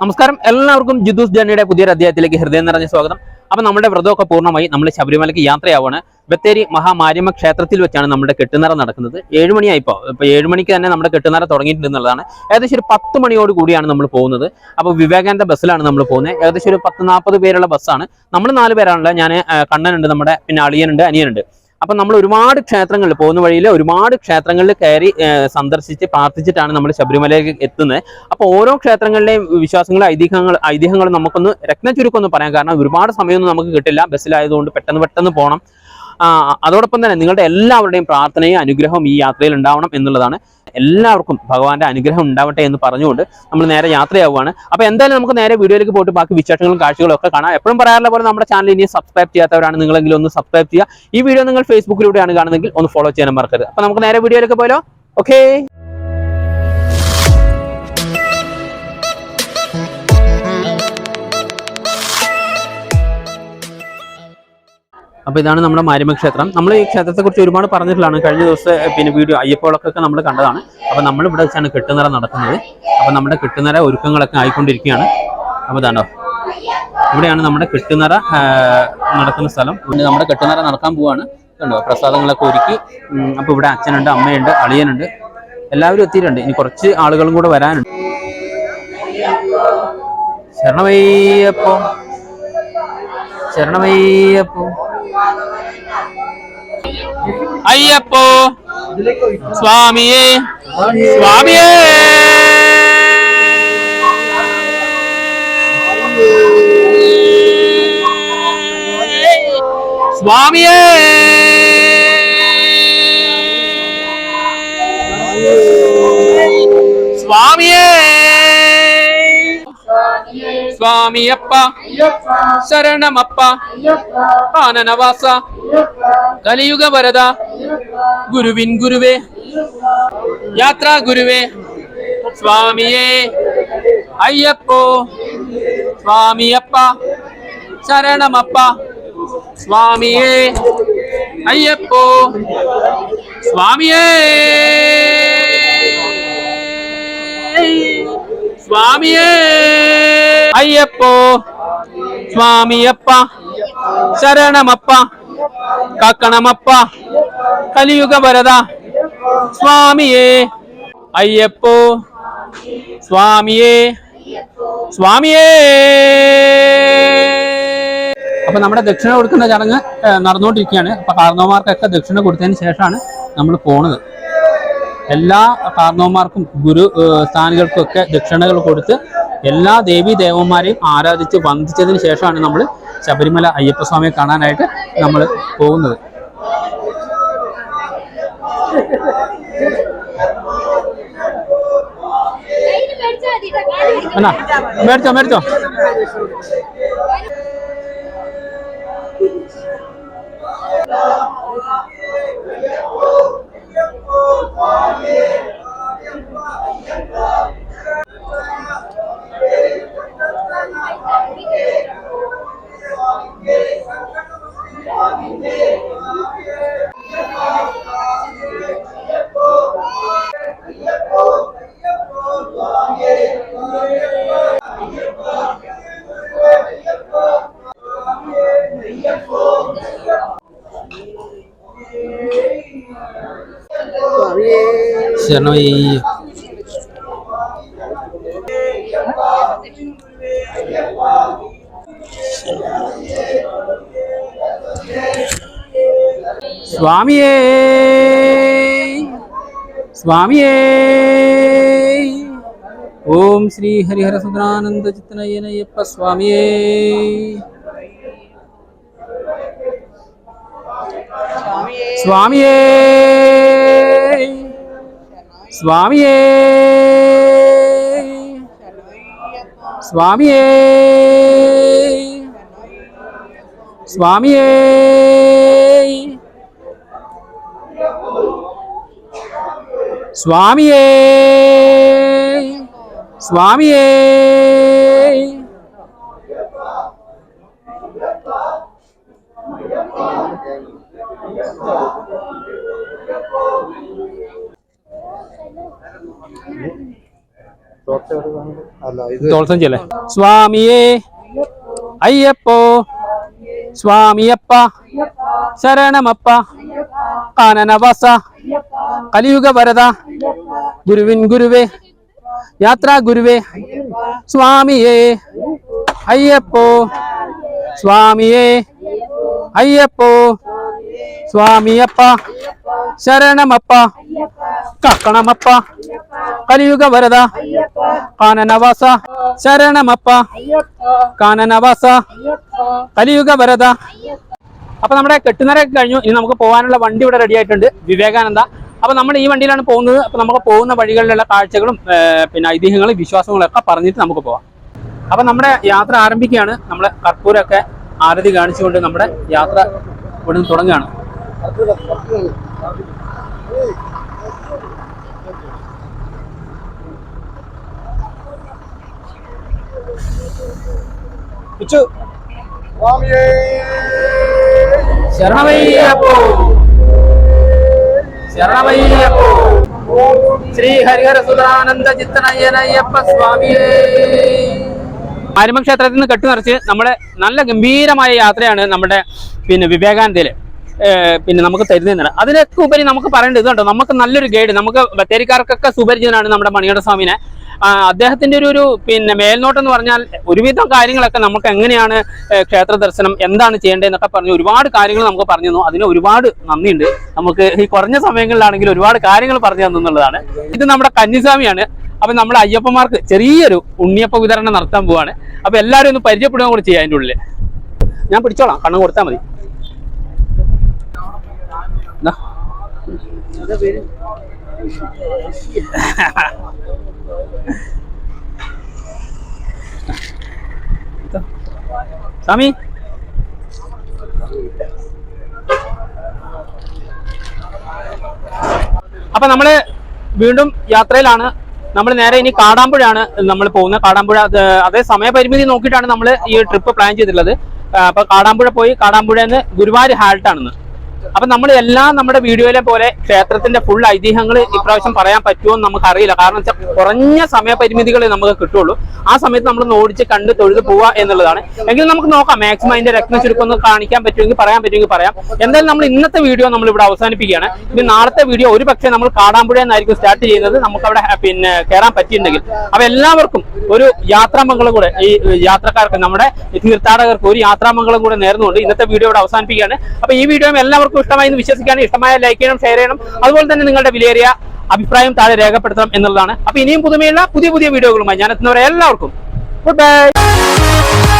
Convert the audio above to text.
നമസ്കാരം. എല്ലാവർക്കും ജിദൂസ് ജേണിയുടെ പുതിയൊരു അധ്യായത്തിലേക്ക് ഹൃദയം നിറഞ്ഞ സ്വാഗതം. അപ്പൊ നമ്മുടെ വ്രതമൊക്കെ പൂർണമായി നമ്മൾ ശബരിമലയ്ക്ക് യാത്രയാവാണ്. ബത്തേരി മഹാമാര്യമ്മ ക്ഷേത്രത്തിൽ വെച്ചാണ് നമ്മുടെ കെട്ടുനിറ നടക്കുന്നത്. ഏഴ് മണിയായിപ്പോ. ഇപ്പൊ ഏഴ് മണിക്ക് തന്നെ നമ്മുടെ കെട്ടുനിറ തുടങ്ങിയിട്ടുണ്ട് എന്നുള്ളതാണ് ഏകദേശം ഒരു പത്ത് മണിയോട് കൂടിയാണ് നമ്മൾ പോകുന്നത്. അപ്പോൾ വിവേകാനന്ദ ബസ്സിലാണ് നമ്മൾ പോകുന്നത്. ഏകദേശം ഒരു പത്ത് നാൽപ്പത് പേരുള്ള ബസ്സാണ്. നമ്മൾ നാല് പേരാണല്ലോ. ഞാൻ കണ്ണനുണ്ട് നമ്മുടെ പിന്നെ അളിയനുണ്ട് അനിയനുണ്ട്. അപ്പൊ നമ്മൾ ഒരുപാട് ക്ഷേത്രങ്ങളിൽ പോകുന്ന വഴിയിൽ ഒരുപാട് ക്ഷേത്രങ്ങളിൽ കയറി സന്ദർശിച്ച് പ്രാർത്ഥിച്ചിട്ടാണ് നമ്മൾ ശബരിമലയിലേക്ക് എത്തുന്നത്. അപ്പോൾ ഓരോ ക്ഷേത്രങ്ങളിലെയും വിശ്വാസങ്ങളും ഐതിഹ്യങ്ങൾ ഐതിഹ്യങ്ങളും നമുക്കൊന്ന് രത്ന ചുരുക്കൊന്ന് പറയാം. കാരണം ഒരുപാട് സമയമൊന്നും നമുക്ക് കിട്ടില്ല. ബസ്സിലായതുകൊണ്ട് പെട്ടെന്ന് പെട്ടെന്ന് പോകണം അതോടൊപ്പം തന്നെ നിങ്ങളുടെ എല്ലാവരുടെയും പ്രാർത്ഥനയും അനുഗ്രഹവും ഈ യാത്രയിൽ ഉണ്ടാവണം എന്നുള്ളതാണ്. എല്ലാവർക്കും ഭഗവാന്റെ അനുഗ്രഹം ഉണ്ടാവട്ടെ എന്ന് പറഞ്ഞുകൊണ്ട് നമ്മൾ നേരെ യാത്രയാവുകയാണ്. അപ്പോൾ എന്തായാലും നമുക്ക് നേരെ വീഡിയോയിലേക്ക് പോയിട്ട് ബാക്കി വിശേഷങ്ങളും കാഴ്ചകളും ഒക്കെ കാണാം. എപ്പോഴും പറയാറുള്ള പോലെ നമ്മുടെ ചാനൽ ഇനി സബ്സ്ക്രൈബ് ചെയ്യാത്തവരാണ് നിങ്ങളെങ്കിലും ഒന്ന് സബ്സ്ക്രൈബ് ചെയ്യുക. ഈ വീഡിയോ നിങ്ങൾ ഫേസ്ബുക്കിലൂടെയാണ് കാണുന്നതെങ്കിൽ ഒന്ന് ഫോളോ ചെയ്യാൻ മറക്കരുത്. അപ്പോൾ നമുക്ക് നേരെ വീഡിയോയിലേക്ക് പോയാലോ? ഓക്കേ അപ്പോൾ ഇതാണ് നമ്മുടെ മാരിമ ക്ഷേത്രം. നമ്മൾ ഈ ക്ഷേത്രത്തെക്കുറിച്ച് ഒരുപാട് പറഞ്ഞിട്ടുള്ളതാണ്. കഴിഞ്ഞ ദിവസം പിന്നെ വീഡിയോ അയ്യപ്പോളൊക്കെ നമ്മൾ കണ്ടതാണ്. അപ്പോൾ നമ്മൾ ഇവിടെ വെച്ചാണ് കെട്ടുനിറ നടക്കുന്നത്. അപ്പോൾ നമ്മുടെ കെട്ടുനിറ ഒരുക്കങ്ങളൊക്കെ ആയിക്കൊണ്ടിരിക്കുകയാണ്. അപ്പോൾ ഇതാണ്ടോ. ഇവിടെയാണ് നമ്മുടെ കെട്ടുനിറ നടക്കുന്ന സ്ഥലം. പിന്നെ നമ്മുടെ കെട്ടുനിറ നടക്കാൻ പോവാണ്. കണ്ടോ പ്രസാദങ്ങളൊക്കെ ഒരുക്കി. അപ്പോൾ ഇവിടെ അച്ഛനുണ്ട് അമ്മയുണ്ട് അളിയനുണ്ട്. എല്ലാവരും എത്തിയിട്ടുണ്ട്. ഇനി കുറച്ച് ആളുകളും കൂടെ വരാനുണ്ട്. ശരണമയ്യപ്പോ. ശരണമയ്യപ്പോ. അയ്യപ്പോ സ്വാമിയേ സ്വാമിയേ സ്വാമിയേ സ്വാമിയേ സ്വാമിയപ്പ ശരണമപ്പ ആനനവാസ കലിയുഗ വരദ ഗുരുവിൻ ഗുരുവേ യാത്രാ ഗുരുവേ സ്വാമിയേ അയ്യപ്പോ സ്വാമിയപ്പ ശരണമപ്പ സ്വാമിയേ അയ്യപ്പോ സ്വാമിയേ സ്വാമിയേ അയ്യപ്പോ. സ്വാമിയപ്പ. ശരണമപ്പ. കാക്കണമപ്പ. കലിയുഗ വരത സ്വാമിയേ. അയ്യപ്പോ. സ്വാമിയേ. സ്വാമിയേ. അപ്പൊ നമ്മുടെ ദക്ഷിണ കൊടുക്കുന്ന ചടങ്ങ് നടന്നുകൊണ്ടിരിക്കുകയാണ്. അപ്പൊ കാർണവന്മാർക്കൊക്കെ ദക്ഷിണ കൊടുത്തതിന് ശേഷമാണ് നമ്മൾ പോണത്. എല്ലാ കാർണവന്മാർക്കും ഗുരു സ്ഥാനികൾക്കും ഒക്കെ ദക്ഷിണകൾ കൊടുത്ത് എല്ലാ ദേവി ദേവന്മാരെയും ആരാധിച്ച് വന്ദിച്ചതിന് ശേഷമാണ് നമ്മൾ ശബരിമല അയ്യപ്പസ്വാമിയെ കാണാനായിട്ട് നമ്മൾ പോകുന്നത്. എന്നാ മേടിച്ചോ മേടിച്ചോ ശരണമയ്യ സ്വാമിയേ. സ്വാമിയേ. ഓം ശ്രീ ഹരിഹര സുധാനന്ദ ചിത്തനയ്യനയ്യപ്പ സ്വാമിയേ. സ്വാമിയേ സ്വാമിയേ സ്വാമിയേ സ്വാമിയേ സ്വാമിയേ സ്വാമിയേ അല്ല സ്വാമിയേ അയ്യപ്പോ സ്വാമിയപ്പ ശരണമപ്പ കാനനവാസ കലിയുഗ വരത ഗുരുവിൻ ഗുരുവേ യാത്രാ ഗുരുവേ സ്വാമിയേ അയ്യപ്പോ സ്വാമിയേ അയ്യപ്പോ സ്വാമിയപ്പ ശരണമപ്പ കക്കണമപ്പ കലിയുഗ വരദ. കാനനവാസ. ശരണമപ്പ. കാനനവാസ. കലിയുഗ വരദ. അപ്പൊ നമ്മുടെ കെട്ടുന്നരൊക്കെ കഴിഞ്ഞു. ഇനി നമുക്ക് പോകാനുള്ള വണ്ടി ഇവിടെ റെഡി ആയിട്ടുണ്ട്. വിവേകാനന്ദ. അപ്പൊ നമ്മൾ ഈ വണ്ടിയിലാണ് പോകുന്നത്. അപ്പൊ നമുക്ക് പോകുന്ന വഴികളിലുള്ള കാഴ്ചകളും പിന്നെ ഐതിഹ്യങ്ങളും വിശ്വാസങ്ങളും ഒക്കെ പറഞ്ഞിട്ട് നമുക്ക് പോവാം. അപ്പൊ നമ്മുടെ യാത്ര ആരംഭിക്കുകയാണ്. നമ്മുടെ കർപ്പൂരൊക്കെ ആരതി കാണിച്ചുകൊണ്ട് നമ്മുടെ യാത്ര ഇവിടുന്ന് തുടങ്ങുകയാണ്. പിച്ചു. സ്വാമിയേ. ശരണമയ്യപ്പോ. ശരണമയ്യപ്പോ. ശ്രീ ഹരിഹര സുധാനന്ദ ചിത്തനയ്യനയ്യപ്പ സ്വാമിയേ. മാരിമ ക്ഷേത്രത്തിൽ നിന്ന് കെട്ടുനിറച്ച് നമ്മുടെ നല്ല ഗംഭീരമായ യാത്രയാണ് നമ്മുടെ പിന്നെ വിവേകാനന്ദയിൽ. പിന്നെ നമുക്ക് തരുന്നതാണ് അതിനൊക്കെ ഉപരി നമുക്ക് പറയേണ്ടത് ഇതുണ്ടോ? നമുക്ക് നല്ലൊരു ഗൈഡ് നമുക്ക് ബത്തേരിക്കാർക്കൊക്കെ സുപരിചിതനാണ് നമ്മുടെ മണിയുടെ സ്വാമിനെ അദ്ദേഹത്തിന്റെ ഒരു ഒരു പിന്നെ മേൽനോട്ടം എന്ന് പറഞ്ഞാൽ ഒരുവിധം കാര്യങ്ങളൊക്കെ നമുക്ക് എങ്ങനെയാണ് ക്ഷേത്ര ദർശനം എന്താണ് ചെയ്യേണ്ടതെന്നൊക്കെ പറഞ്ഞ് ഒരുപാട് കാര്യങ്ങൾ നമുക്ക് പറഞ്ഞു തന്നു. അതിന് ഒരുപാട് നന്ദിയുണ്ട്. നമുക്ക് ഈ കുറഞ്ഞ സമയങ്ങളിലാണെങ്കിൽ ഒരുപാട് കാര്യങ്ങൾ പറഞ്ഞു തന്നു എന്നുള്ളതാണ്. ഇത് നമ്മുടെ കന്നിസ്വാമിയാണ്. അപ്പൊ നമ്മുടെ അയ്യപ്പന്മാർക്ക് ചെറിയൊരു ഉണ്ണിയപ്പ വിതരണം നടത്താൻ പോവാണ്. അപ്പൊ എല്ലാവരും ഒന്ന് പരിചയപ്പെടുകയും കൂടി ചെയ്യാം അതിന്റെ ഉള്ളിൽ. ഞാൻ പിടിച്ചോളാം. കണ്ണ് കൊടുത്താൽ മതി. ദാ. സ്വാമി. അപ്പൊ നമ്മൾ വീണ്ടും യാത്രയിലാണ്. നമ്മൾ നേരെ ഇനി കാടാമ്പുഴയാണ് നമ്മൾ പോകുന്നത്. കാടാമ്പുഴ അത് സമയപരിമിതി നോക്കിയിട്ടാണ് നമ്മൾ ഈ ട്രിപ്പ് പ്ലാൻ ചെയ്തിട്ടുള്ളത്. അപ്പൊ കാടാമ്പുഴ പോയി. കാടാമ്പുഴയിൽ നിന്ന് ഗുരുവായൂർ ഹാൾട്ടാണെന്ന് അപ്പൊ നമ്മൾ എല്ലാം നമ്മുടെ വീഡിയോയിലെ പോലെ ക്ഷേത്രത്തിന്റെ ഫുൾ ഐതിഹ്യങ്ങൾ ഇപ്രാവശ്യം പറയാൻ പറ്റുമോ എന്ന് നമുക്ക് അറിയില്ല കാരണം വെച്ചാൽ കുറഞ്ഞ സമയപരിമിതികളെ നമുക്ക് കിട്ടുള്ളൂ. ആ സമയത്ത് നമ്മൾ ഓടിച്ച് കണ്ട് തൊഴുത് പോവുക എന്നുള്ളതാണ്. എങ്കിലും നമുക്ക് നോക്കാം. മാക്സിമം അതിന്റെ രക്തം ചുരുക്കം കാണിക്കാൻ പറ്റുമെങ്കിൽ പറയാൻ പറ്റുമെങ്കിൽ പറയാം. എന്തായാലും നമ്മൾ ഇന്നത്തെ വീഡിയോ നമ്മൾ ഇവിടെ അവസാനിപ്പിക്കുകയാണ്. ഇനി നാളത്തെ വീഡിയോ ഒരു പക്ഷേ നമ്മൾ കാടാമ്പുഴ എന്നായിരിക്കും സ്റ്റാർട്ട് ചെയ്യുന്നത്. നമുക്ക് അവിടെ പിന്നെ കയറാൻ പറ്റിയിട്ടുണ്ടെങ്കിൽ. അപ്പൊ എല്ലാവർക്കും ഒരു യാത്രാമംഗളം കൂടെ ഈ യാത്രക്കാർക്ക് നമ്മുടെ തീർത്ഥാടകർക്ക് ഒരു യാത്രാമംഗളം കൂടെ നേർന്നുകൊണ്ട് ഇന്നത്തെ വീഡിയോ ഇവിടെ അവസാനിപ്പിക്കുകയാണ്. അപ്പൊ ഈ വീഡിയോ എല്ലാവർക്കും ഇഷ്ടമായി എന്ന് ഇഷ്ടമായ ലൈക്ക് ചെയ്യണം ഷെയർ ചെയ്യണം. അതുപോലെ തന്നെ നിങ്ങളുടെ വിലയേറിയ അഭിപ്രായം താഴെ രേഖപ്പെടുത്തണം എന്നുള്ളതാണ്. അപ്പൊ ഇനിയും പുതുമയുള്ള പുതിയ പുതിയ വീഡിയോകളുമായി ഞാൻ എത്തുന്നവരെ എല്ലാവർക്കും. Good bye